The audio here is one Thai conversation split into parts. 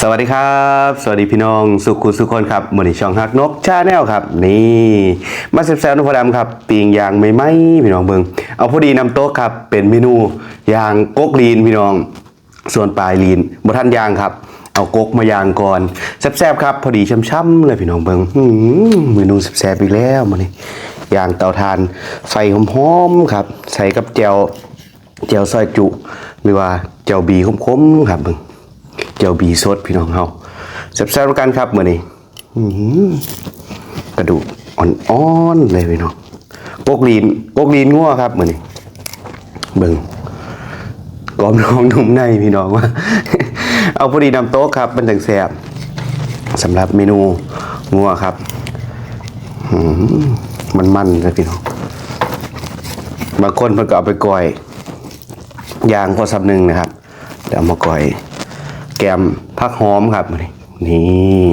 สวัสดีครับ สวัสดีพี่น้องสุขุสุขคนครับมือนช่องฮักนกชาแนลครับ นี่มาแซ่บๆนุพดำครับปิงยางไม่ไหมพี่น้องเบิงเอาพอดีนำโต๊ะครับ เป็นเมนูยางกกลีนพี่น้อง ส่วนปลายลีนบท่านยางครับ เอากกมายางก่อนแซ่บๆครับ พอดีช้ำๆเลยพี่น้องเบิงเมนูแซ่บๆอีกแล้วมานี่ยางเตาถ่านไฟหอมๆครับ ใส่กับแจวแจวซอยจุ หรือว่าแจวบีคมๆครับเบิง เจียวบีสดพี่น้องเฮาแซ่บๆแล้วกันครับมื้อนี้กระดูกอ่อนๆเลยพี่น้องกกลีนกกลีนงัวครับมื้อนี้เบิ่งกอบน้องนุ่มในพี่น้องว่า เอาพอดีนำโต๊ะครับมันถึงแซ่บสำหรับเมนูงัวครับอื้อหือมันเลยพี่น้องบางคนเพิ่นก็เอาไปก่อยย่างพอสำนึงนะครับเดี๋ยวมาก่อย แกมผักหอมครับนี่นี่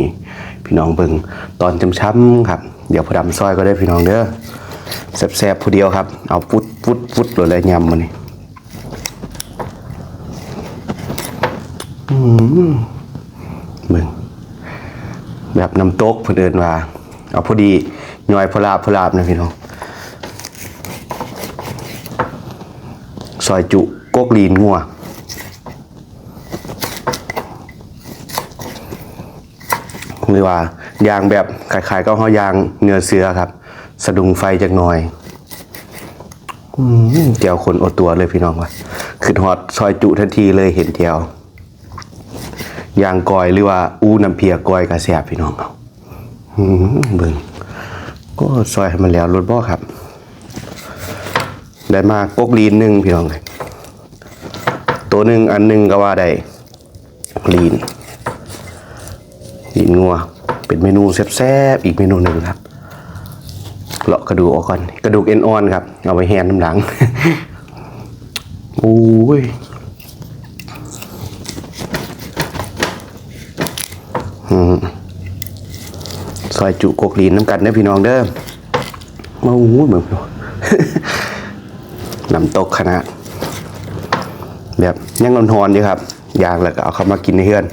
พี่น้องเบิงตอนช้ำๆครับ เดี๋ยวพอดำซอยก็ได้พี่น้องเด้อแซ่บๆผู้เดียวครับ เอาฟุดฟุดฟุดเลยยำมันนี่เบิงแบบน้ำตกเพื่นเดินว่า เอาพอดีย่อยพลาบพลาบนะพี่น้องซอยจุกกลีนงัว หรือว่ายางแบบขายๆก็เขายางเนื้อเสือครับ สะดุงไฟจักหน่อยอืเจียวคนอดตัวเลยพี่น้องว่าขึ้นฮอตซอยจุทันทีเลยเห็นเจียวยางกอยหรือว่าอู้น้ำเพียกอยกระแสบพี่น้องเอาเบิ่งก็ซอยให้มันแล้วรถบ่ครับ ได้มากกลีนหนึ่งพี่น้องเลยตัวหนึ่งอันหนึ่งก็ว่าได้ลีน ลีนงัว เป็นเมนูแซ่บๆอีกเมนูหนึ่งครับเลาะกระดูกออกก่อนกระดูกเอ็นอ่อนครับ เอาไว้แหนน้ำหลังโอ้ยอืมซอยจุกกลีนน้ำกันเด้พี่น้องเด้อมาโอ้ยเหมือนน้ำตกขนาดแบบยังร้อนอยู่ครับ ยางแล้วก็เอาเข้ามากินในเฮือน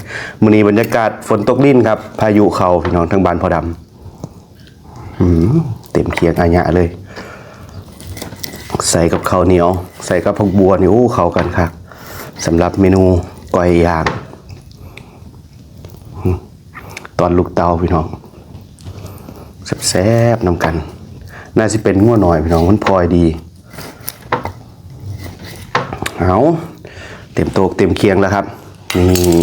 มื้อนี้บรรยากาศฝนตกลิ้นครับ พายุเขาพี่น้องทั้งบ้านพอดำหืมเต็มเคียงอาญะเลย ใส่กับข้าวเหนียว ใส่กับผักบัวนี่โอ้เข้ากันครับสำหรับเมนูก้อยยาง ตอนลูกเตาพี่น้องแซ่บๆนำกัน น่าสิเป็นงัวหน่อยพี่น้องมันพลอยดีเอา เต็มโต๊ะเต็มเคียงแล้วครับ นี่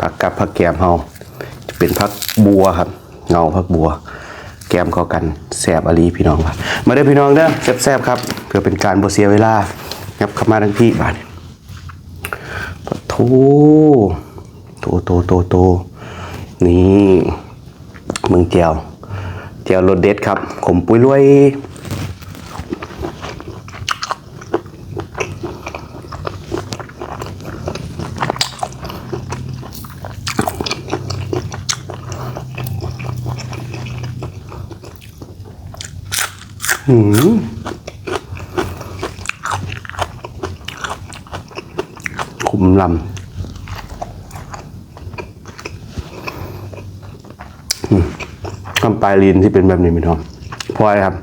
ผักกับผักแกมเฮาจะเป็นผักบัวครับ เงาผักบัว แกมเข้ากันแซบอลีพี่น้องครับมาเด้พี่น้องเด้อแซบๆครับเพื่อเป็นการบเสียเวลาครับเข้ามาทั้งพี่บาดนี้ปะโถโตโตโตโตนี่เมืองเจียวเจียวรสเด็ดครับขมปุ้ยรวย ขุมลำอืมคำปลายลีนที่เป็นแบบนี้พี่น้องเพราะอะไรครับ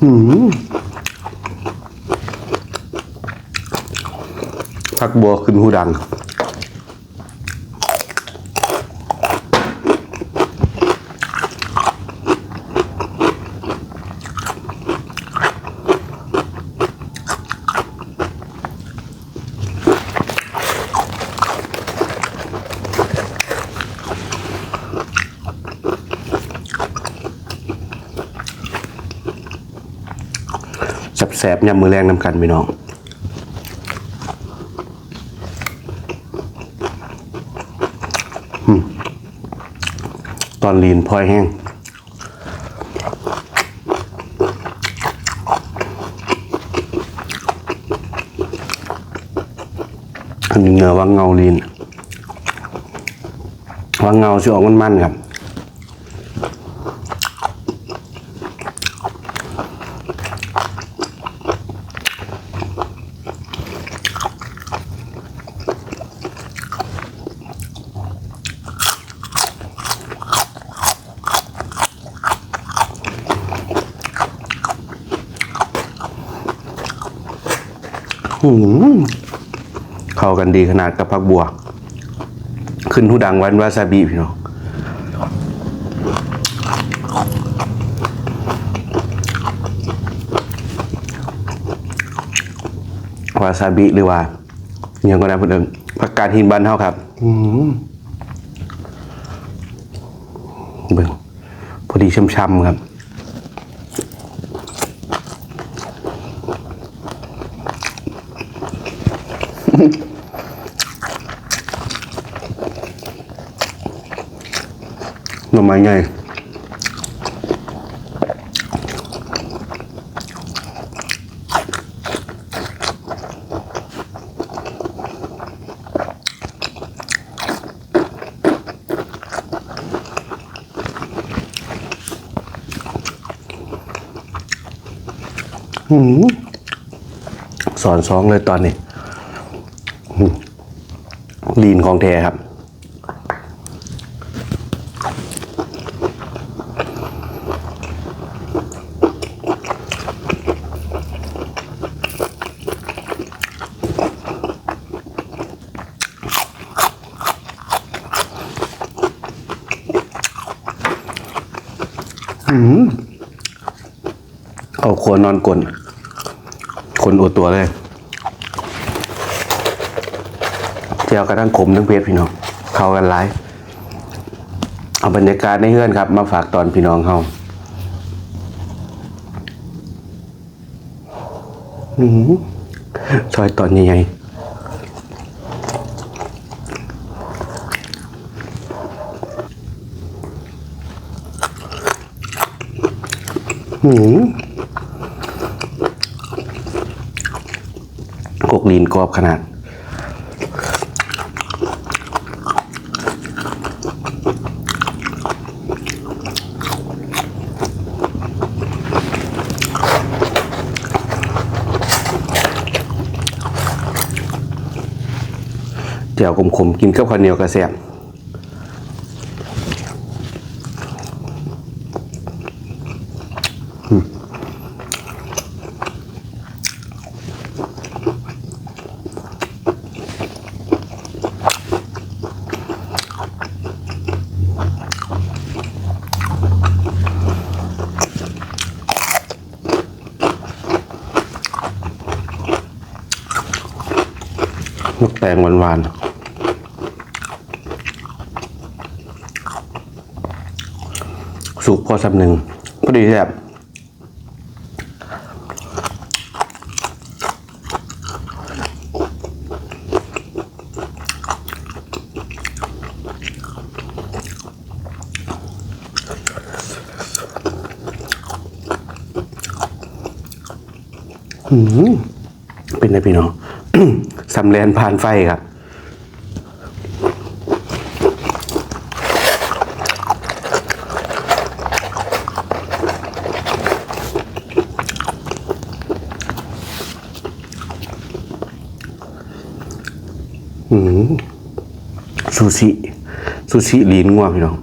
พักบัวขึ้นหูดัง แสบยำมือแรงนำกันพี่น้องตอนลีนพลอยแห้งอันนี้เนื้อว่างเงาลีนว่างเงาสิออกมันๆครับ เข้ากันดีขนาดกับผักบัว ขึ้นหูดังวันวาซาบิพี่น้องวาซาบิหรือว่าอหยังก็ได้เพื่นเอนผักกาดหินบ้านเฮาครับอืมเบิ่งพอดีช่ำๆครับ หน่อไม้ไงหืมสอนสองเลยตอนนี้ ลีนของแท้ครับ เอาโคนนอนกลนคนอวดตัวเลย เที่ยวกระทั่งขมทั้งเพชรพี่น้องเข้ากันไลายเอาบรรยากาศในเฮือนครับ มาฝากตอนพี่น้องเขาอืมซอยตอนใหญ่หืมกกลีนกรอบขนาด เจียวขมๆกินกับข้าวเหนียวกระแซบนกแตงหวานๆ สุกพอสำหนึ่งพอดีแซ่บเป็นไงพี่น้องสำเร็จผ่านไฟครับ ชิซูชิลีนง่วงพี่น้อง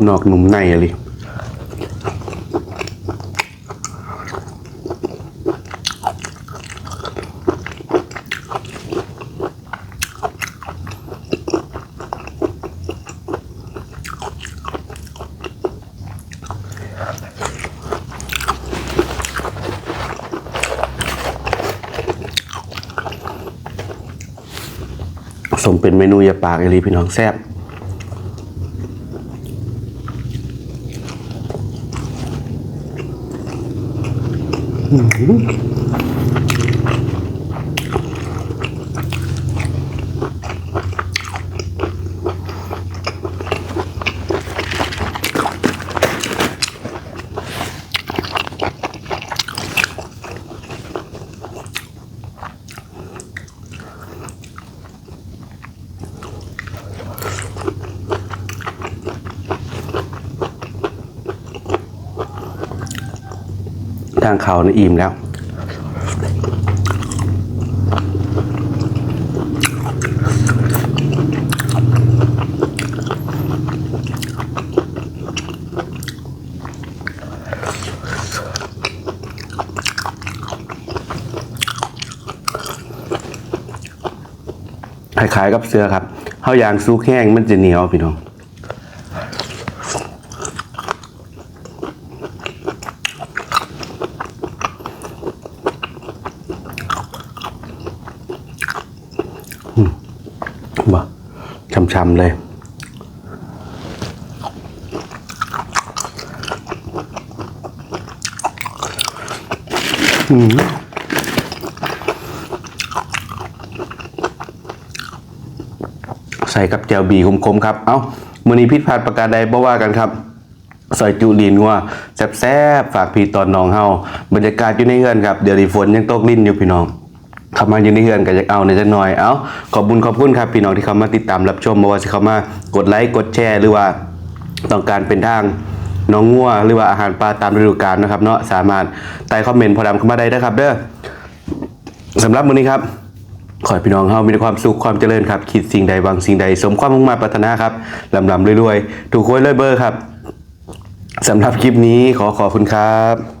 บนอกหนุ่มในเลยสมเป็นเมนูยาปากเอลีพี่น้องแซ่บ Angélica. ทางเขานี่อิ่มแล้ว คล้ายๆกับเสื้อครับข้าวยางซุกแห้งมันจะเหนียวพี่น้อง บ่ช้ำเลยใส่กับแจวบีคมๆครับ เอามือนี้พิษพลาดประการใดบ่ว่ากันครับซอยจุลีนว่าแซ่บๆฝากพี่ตอนน้องเฮาบรรยากาศอยู่ในเฮือนครับ เดี๋ยวนี้ฝนยังตกลิ้นอยู่พี่น้อง เข้ามาอยู่ในเฮือนก็อยากเอาในจักหน่อย เอาขอบคุณขอบคุณครับพี่น้องที่เข้ามาติดตามรับชมบ่ว่าสิเข้ามากดไลค์กดแชร์หรือว่าต้องการเป็นทางน้องงัวหรือว่าอาหารปลาตามฤดูกาลนะครับเนาะสามารถใต้คอมเมนต์พอดำเข้ามาได้นะครับ เด้อสำหรับมื้อนี้ครับขอให้พี่น้องเฮามีความสุขความเจริญครับ คิดสิ่งใดหวังสิ่งใด สมความมุ่งมั่นปรารถนาครับลำลำรวยๆ ถูกหวยเลยเบอร์ครับสำหรับคลิปนี้ขอขอบคุณครับ